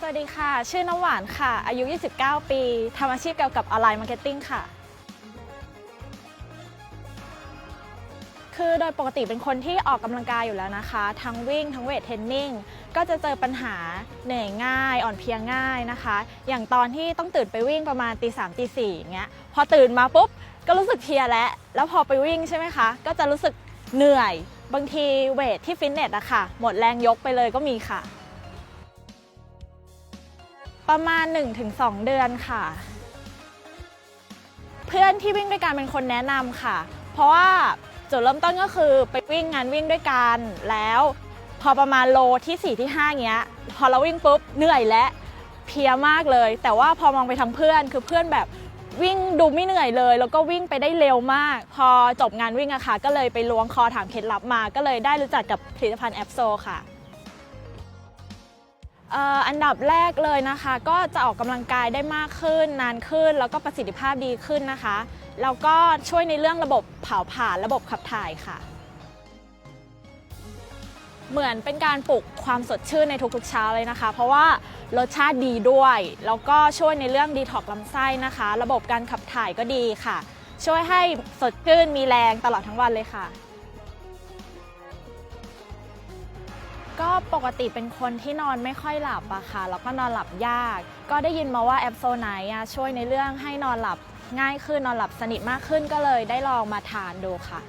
สวัสดีค่ะ ชื่อน้ำหวานค่ะ อายุ 29 ปี ทำอาชีพเกี่ยวกับออนไลน์มาร์เก็ตติ้งค่ะ คือโดยปกติเป็นคนที่ออกกำลังกายอยู่แล้วนะคะ ทั้งวิ่งทั้งเวทเทรนนิ่งก็จะเจอปัญหาเหนื่อยง่าย อ่อนเพลียง่ายนะคะ อย่างตอนที่ต้องตื่นไปวิ่งประมาณตีสามตีสี่อย่างเงี้ยพอตื่นมาปุ๊บก็รู้สึกเพลียแล้ว แล้วพอไปวิ่งใช่ไหมคะ ก็จะรู้สึกเหนื่อยบางทีเวทที่ฟิตเนสอะค่ะ หมดแรงยกไปเลยก็มีค่ะ ประมาณ 1-2 เดือนค่ะ เพื่อนที่วิ่งด้วยกันเป็นคนแนะนำค่ะ เพราะว่า จุดเริ่มต้นก็คือไปวิ่งงานวิ่งด้วยกันแล้วพอประมาณโลที่4ที่5เงี้ย พอเราวิ่งปุ๊บเหนื่อยและเพียมากเลย แต่ว่าพอมองไปทางเพื่อนคือเพื่อนแบบวิ่งดูไม่เหนื่อยเลย แล้วก็วิ่งไปได้เร็วมาก พอจบงานวิ่งอะค่ะ ก็เลยไปล้วงคอถามเคล็ดลับมา ก็เลยได้รู้จักกับผลิตภัณฑ์แอปโซค่ะ อันดับแรกเลยนะคะ ก็จะออกกำลังกายได้มากขึ้น นานขึ้น แล้วก็ประสิทธิภาพดีขึ้นนะคะแล้วก็ช่วยในเรื่องระบบเผาผลาญระบบขับถ่ายค่ะ เหมือนเป็นการปลุกความสดชื่นในทุกๆเช้าเลยนะคะ เพราะว่ารสชาติดีด้วย แล้วก็ช่วยในเรื่องดีท็อกซ์ลำไส้นะคะ ระบบการขับถ่ายก็ดีค่ะ ช่วยให้สดชื่นมีแรงตลอดทั้งวันเลยค่ะ ก็ปกติเป็นคนที่นอนไม่ค่อยหลับอะค่ะแล้วก็นอนหลับยาก ก็ได้ยินมาว่าแอปโซไนอะช่วยในเรื่องให้นอนหลับง่ายขึ้นนอนหลับสนิทมากขึ้นก็เลยได้ลองมาทานดูค่ะ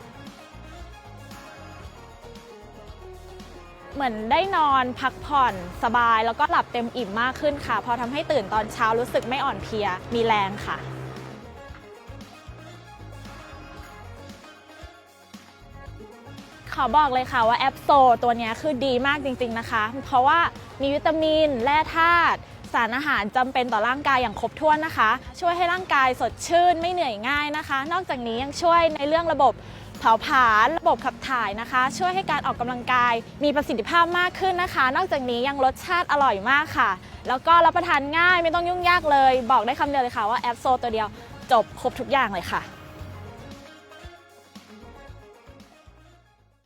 เหมือนได้นอนพักผ่อนสบายแล้วก็หลับเต็มอิ่มมากขึ้นค่ะ พอทำให้ตื่นตอนเช้ารู้สึกไม่อ่อนเพลียมีแรงค่ะ ขอบอกเลยค่ะว่าแอปโซตัวนี้คือดีมากจริงๆนะคะ เพราะว่ามีวิตามิน แร่ธาตุสารอาหารจำเป็นต่อร่างกายอย่างครบถ้วนนะคะ ช่วยให้ร่างกายสดชื่นไม่เหนื่อยง่ายนะคะ นอกจากนี้ยังช่วยในเรื่องระบบเผาผลาญระบบขับถ่ายนะคะ ช่วยให้การออกกำลังกายมีประสิทธิภาพมากขึ้นนะคะ นอกจากนี้ยังรสชาติอร่อยมากค่ะ แล้วก็รับประทานง่ายไม่ต้องยุ่งยากเลย บอกได้คำเดียวเลยค่ะว่าแอปโซตัวเดียวจบครบทุกอย่างเลยค่ะ